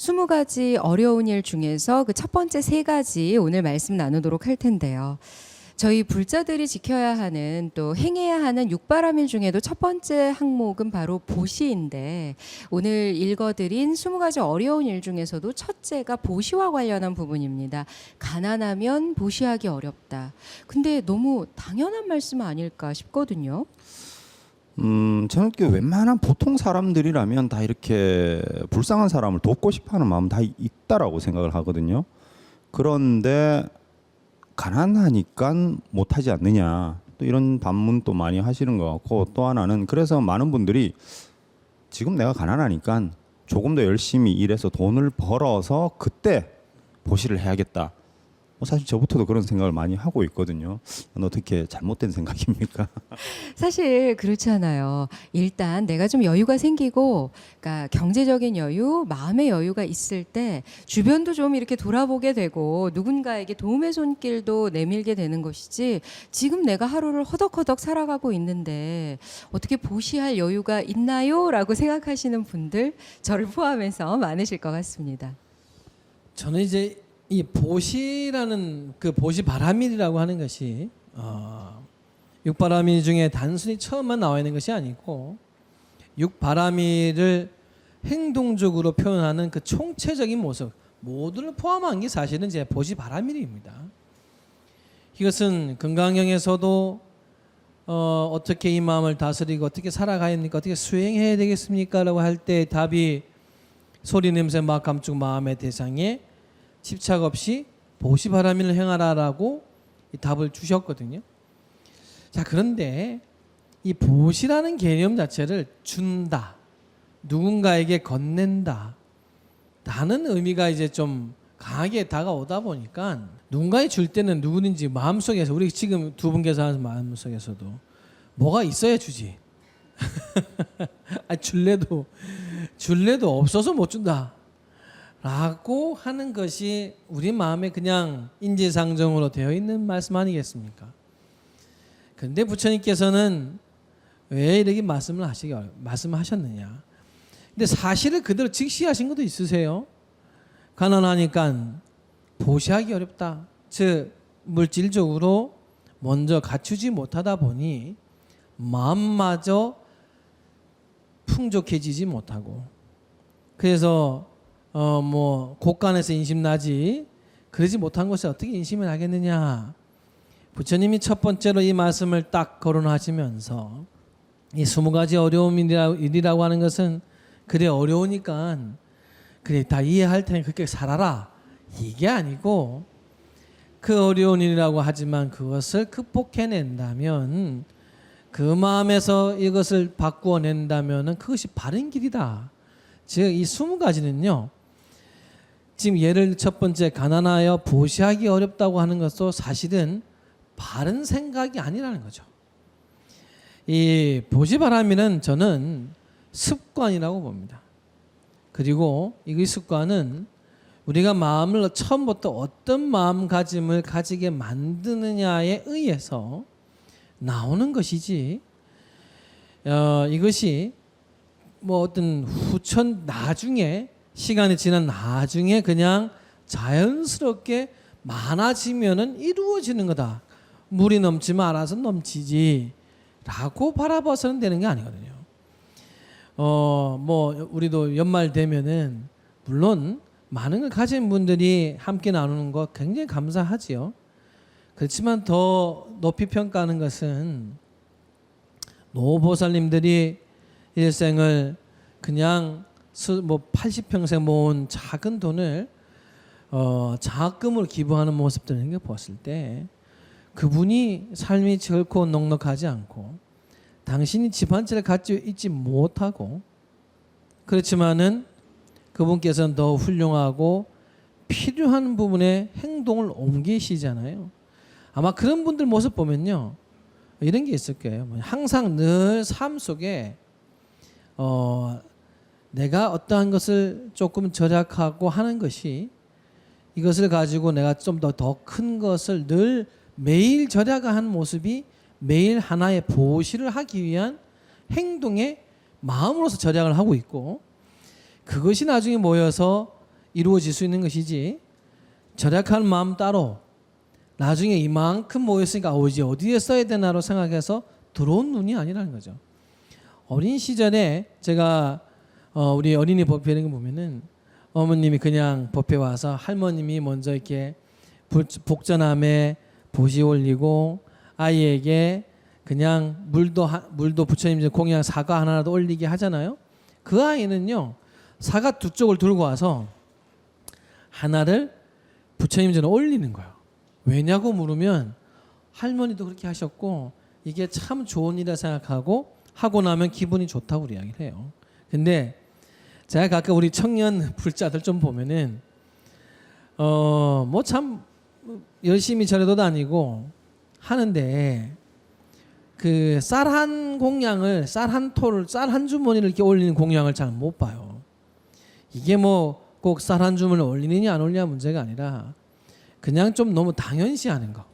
20가지 어려운 일 중에서 그 첫 번째 세 가지 오늘 말씀 나누도록 할 텐데요. 저희 불자들이 지켜야 하는 또 행해야 하는 육바라밀 중에도 첫 번째 항목은 바로 보시인데 오늘 읽어드린 20가지 어려운 일 중에서도 첫째가 보시와 관련한 부분입니다. 가난하면 보시하기 어렵다. 근데 너무 당연한 말씀 아닐까 싶거든요. 음, 저는 그 웬만한 보통 사람들이라면 다 이렇게 불쌍한 사람을 돕고 싶어하는 마음 다 있다라고 생각을 하거든요. 그런데 가난하니까 못하지 않느냐 또 이런 반문 또 많이 하시는 것 같고 또 하나는 그래서 많은 분들이 지금 내가 가난하니까 조금 더 열심히 일해서 돈을 벌어서 그때 보시를 해야겠다. 뭐 사실 저부터도 그런 생각을 많이 하고 있거든요. 어떻게 잘못된 생각입니까? 사실 그렇잖아요. 일단 내가 좀 여유가 생기고, 그러니까 경제적인 여유, 마음의 여유가 있을 때 주변도 좀 이렇게 돌아보게 되고 누군가에게 도움의 손길도 내밀게 되는 것이지. 지금 내가 하루를 허덕허덕 살아가고 있는데 어떻게 보시할 여유가 있나요?라고 생각하시는 분들 저를 포함해서 많으실 것 같습니다. 저는 이제 이 보시라는 그 보시 바라밀이라고 하는 것이 어, 육바라밀 중에 단순히 처음만 나와 있는 것이 아니고 육바라밀을 행동적으로 표현하는 그 총체적인 모습 모두를 포함한 게 사실은 이제 보시 바라밀입니다. 이것은 건강형에서도 어, 어떻게 이 마음을 다스리고 어떻게 살아가야 합니까? 어떻게 수행해야 되겠습니까? 라고 할 때 답이 소리 냄새 막 감추고 마음의 대상에 집착 없이 보시 바라밀을 행하라라고 이 답을 주셨거든요. 자 그런데 이 보시라는 개념 자체를 준다, 누군가에게 건넨다, 라는 의미가 이제 좀 강하게 다가오다 보니까 누군가에 줄 때는 누구든지 마음속에서 우리 지금 두 분께서 하는 마음속에서도 뭐가 있어야 주지. 아 줄래도 줄래도 없어서 못 준다. 라고 하는 것이 우리 마음에 그냥 인지상정으로 되어 있는 말씀 아니겠습니까? 근데 부처님께서는 왜 이렇게 말씀을 하시기 말씀하셨느냐? 근데 사실을 그대로 직시하신 것도 있으세요. 가난하니까 보시하기 어렵다. 즉 물질적으로 먼저 갖추지 못하다 보니 마음마저 풍족해지지 못하고 그래서 어 뭐 곳간에서 인심 나지 그러지 못한 것에 어떻게 인심을 하겠느냐 부처님이 첫 번째로 이 말씀을 딱 거론하시면서 이 스무 가지 어려움 일이라- 일이라고 하는 것은 그래 어려우니까 그래 다 이해할 테니 그렇게 살아라 이게 아니고 그 어려운 일이라고 하지만 그것을 극복해낸다면 그 마음에서 이것을 바꾸어낸다면은 그것이 바른 길이다. 즉 이 스무 가지는요. 지금 예를 첫 번째 가난하여 보시하기 어렵다고 하는 것도 사실은 바른 생각이 아니라는 거죠. 이 보시바람이는 저는 습관이라고 봅니다. 그리고 이 습관은 우리가 마음을 처음부터 어떤 마음가짐을 가지게 만드느냐에 의해서 나오는 것이지 어, 이것이 뭐 어떤 후천 나중에 시간이 지난 나중에 그냥 자연스럽게 많아지면은 이루어지는 거다. 물이 넘치면 알아서 넘치지 라고 바라봐서는 되는 게 아니거든요. 어, 뭐 우리도 연말 되면은 물론 많은 걸 가진 분들이 함께 나누는 거 굉장히 감사하지요. 그렇지만 더 높이 평가하는 것은 노보살님들이 일생을 그냥 수, 뭐 80평생 모은 작은 돈을 어, 장학금으로 기부하는 모습들을 봤을 때 그분이 삶이 결코 넉넉하지 않고 당신이 집 한 채를 갖지 있지 못하고 그렇지만은 그분께서는 더 훌륭하고 필요한 부분에 행동을 옮기시잖아요. 아마 그런 분들 모습 보면요. 이런 게 있을 거예요. 뭐 항상 늘 삶 속에 어 내가 어떠한 것을 조금 절약하고 하는 것이 이것을 가지고 내가 좀 더 더 큰 것을 늘 매일 절약한 모습이 매일 하나의 보시를 하기 위한 행동의 마음으로서 절약을 하고 있고 그것이 나중에 모여서 이루어질 수 있는 것이지 절약한 마음 따로 나중에 이만큼 모였으니까 오지 어디에 써야 되나로 생각해서 들어온 눈이 아니라는 거죠. 어린 시절에 제가 어, 우리 어린이 법회 이런 거 보면은 어머님이 그냥 법회 와서 할머님이 먼저 이렇게 불- 복전함에 보시 올리고 아이에게 그냥 물도 하- 물도 부처님 공양 사과 하나라도 올리게 하잖아요. 그 아이는요 사과 두 쪽을 들고 와서 하나를 부처님 전에 올리는 거예요. 왜냐고 물으면 할머니도 그렇게 하셨고 이게 참 좋은 일이라 생각하고 하고 나면 기분이 좋다고 이야기를 해요. 근데 제가 가끔 우리 청년 불자들 좀 보면은 어 뭐 참 열심히 절에도 다니고 하는데 그 쌀 한 공양을 쌀한 토를 쌀한 주머니를 이렇게 올리는 공양을 잘 못 봐요. 이게 뭐 꼭 쌀 한 주머니를 올리느냐 안 올리냐 문제가 아니라 그냥 좀 너무 당연시하는 거.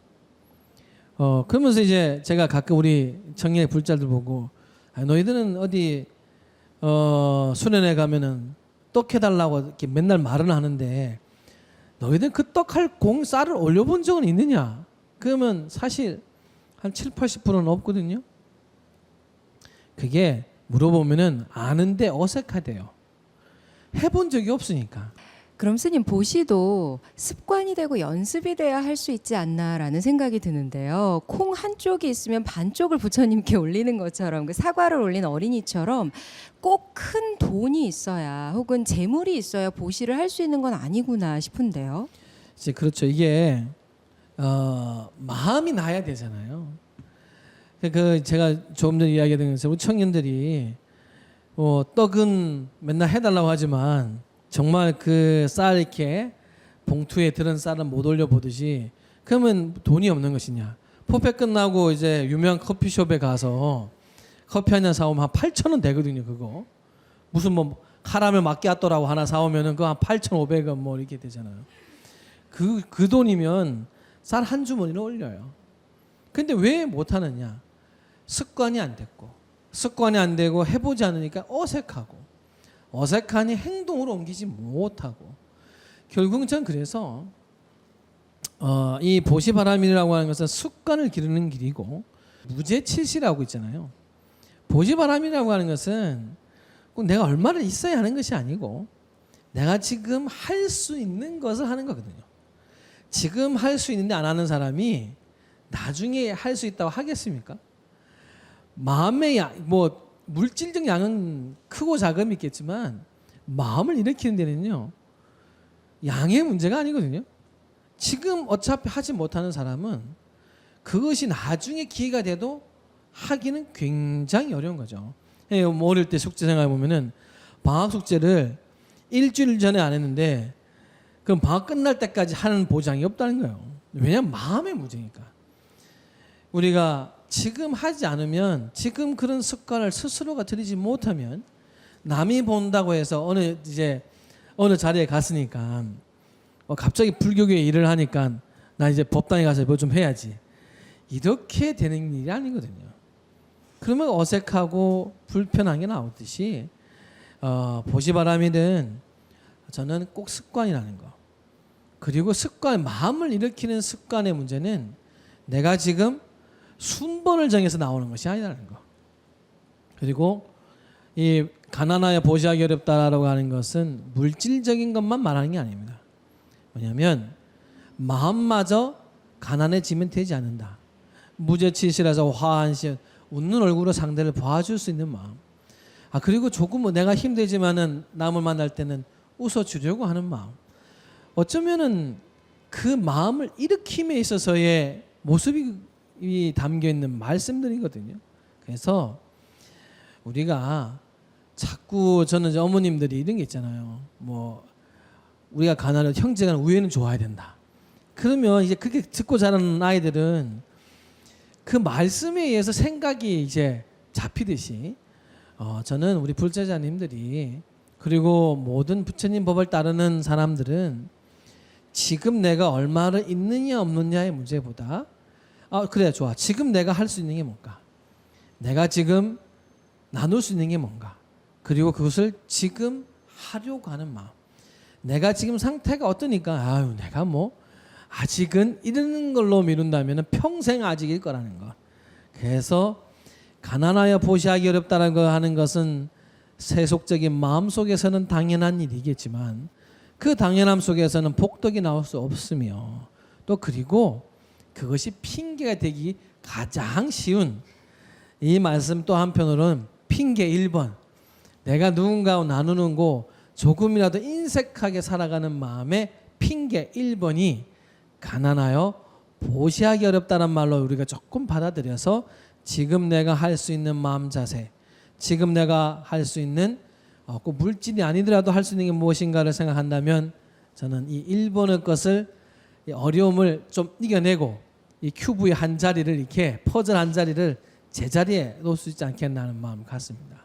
어 그러면서 이제 제가 가끔 우리 청년의 불자들 보고 아, 너희들은 어디 어 수련회 가면은 떡 해달라고 이렇게 맨날 말은 하는데 너희들 그 떡할 공 쌀을 올려본 적은 있느냐? 그러면 사실 한 7, 80%는 없거든요. 그게 물어보면은 아는데 어색하대요. 해본 적이 없으니까. 그럼 스님 보시도 습관이 되고 연습이 돼야 할 수 있지 않나라는 생각이 드는데요. 콩 한쪽이 있으면 반쪽을 부처님께 올리는 것처럼 그 사과를 올린 어린이처럼 꼭 큰 돈이 있어야 혹은 재물이 있어야 보시를 할 수 있는 건 아니구나 싶은데요. 이제 그렇죠. 이게 어, 마음이 나야 되잖아요. 그 제가 조금 전에 이야기했던 것처럼 청년들이 뭐 떡은 맨날 해달라고 하지만 정말 그 쌀 이렇게 봉투에 들은 쌀은 못 올려 보듯이 그러면 돈이 없는 것이냐? 포페 끝나고 이제 유명한 커피숍에 가서 커피 한 잔 사오면 한 8천 원 되거든요. 그거 무슨 뭐 카라멜 마끼아또라고 하나 사오면은 그거 한 8,500원 뭐 이렇게 되잖아요. 그, 그 돈이면 쌀 한 주머니를 올려요. 근데 왜 못 하느냐? 습관이 안 됐고, 습관이 안 되고 해보지 않으니까 어색하고, 어색하니 행동으로 옮기지 못하고, 결국은 전 그래서, 어, 이 보시바람이라고 하는 것은 습관을 기르는 길이고, 무제칠시라고 있잖아요. 보시바람이라고 하는 것은 꼭 내가 얼마를 있어야 하는 것이 아니고, 내가 지금 할 수 있는 것을 하는 거거든요. 지금 할 수 있는데 안 하는 사람이 나중에 할 수 있다고 하겠습니까? 마음의 양, 뭐 물질적 양은 크고 작음이 있겠지만 마음을 일으키는 데는요 양의 문제가 아니거든요. 지금 어차피 하지 못하는 사람은 그것이 나중에 기회가 돼도 하기는 굉장히 어려운 거죠. 예, 뭐 어릴 때 숙제 생각해 보면은 방학 숙제를 일주일 전에 안 했는데 그럼 방학 끝날 때까지 하는 보장이 없다는 거예요. 왜냐하면 마음의 문제니까. 우리가 지금 하지 않으면 지금 그런 습관을 스스로가 들이지 못하면 남이 본다고 해서 어느 이제 어느 자리에 갔으니까 어, 갑자기 불교계 일을 하니까 나 이제 법당에 가서 뭐 좀 해야지 이렇게 되는 일이 아니거든요. 그러면 어색하고 불편한 게 나오듯이 어, 보시바람이든 저는 꼭 습관이라는 거. 그리고 습관, 마음을 일으키는 습관의 문제는 내가 지금 순번을 정해서 나오는 것이 아니라는 거. 그리고 이 가난하여 보시하기 어렵다라고 하는 것은 물질적인 것만 말하는 게 아닙니다. 뭐냐면 마음마저 가난해지면 되지 않는다. 무죄치시라서 화한 시 웃는 얼굴로 상대를 봐줄 수 있는 마음. 아 그리고 조금 뭐 내가 힘들지만은 남을 만날 때는 웃어주려고 하는 마음. 어쩌면은 그 마음을 일으킴에 있어서의 모습이 이 담겨 있는 말씀들이거든요. 그래서 우리가 자꾸 저는 이제 어머님들이 이런 게 있잖아요. 뭐 우리가 가난한 형제가 우애는 좋아야 된다. 그러면 이제 그게 듣고 자라는 아이들은 그 말씀에 의해서 생각이 이제 잡히듯이 어, 저는 우리 불제자님들이 그리고 모든 부처님 법을 따르는 사람들은 지금 내가 얼마를 있느냐 없느냐의 문제보다 아 그래 좋아. 지금 내가 할 수 있는 게 뭔가? 내가 지금 나눌 수 있는 게 뭔가? 그리고 그것을 지금 하려고 하는 마음. 내가 지금 상태가 어떠니까 아유 내가 뭐 아직은 이런 걸로 미룬다면 평생 아직일 거라는 거. 그래서 가난하여 보시하기 어렵다는 거 하는 것은 세속적인 마음 속에서는 당연한 일이겠지만 그 당연함 속에서는 복덕이 나올 수 없으며 또 그리고 그것이 핑계가 되기 가장 쉬운 이 말씀 또 한편으로는 핑계 1번. 내가 누군가와 나누는 거 조금이라도 인색하게 살아가는 마음의 핑계 1번이 가난하여 보시하기 어렵다는 말로 우리가 조금 받아들여서 지금 내가 할 수 있는 마음 자세 지금 내가 할 수 있는 어, 꼭 물질이 아니더라도 할 수 있는 게 무엇인가를 생각한다면 저는 이 1번의 것을 이 어려움을 좀 이겨내고 이 큐브의 한 자리를 이렇게 퍼즐 한 자리를 제자리에 놓을 수 있지 않겠나 하는 마음 같습니다.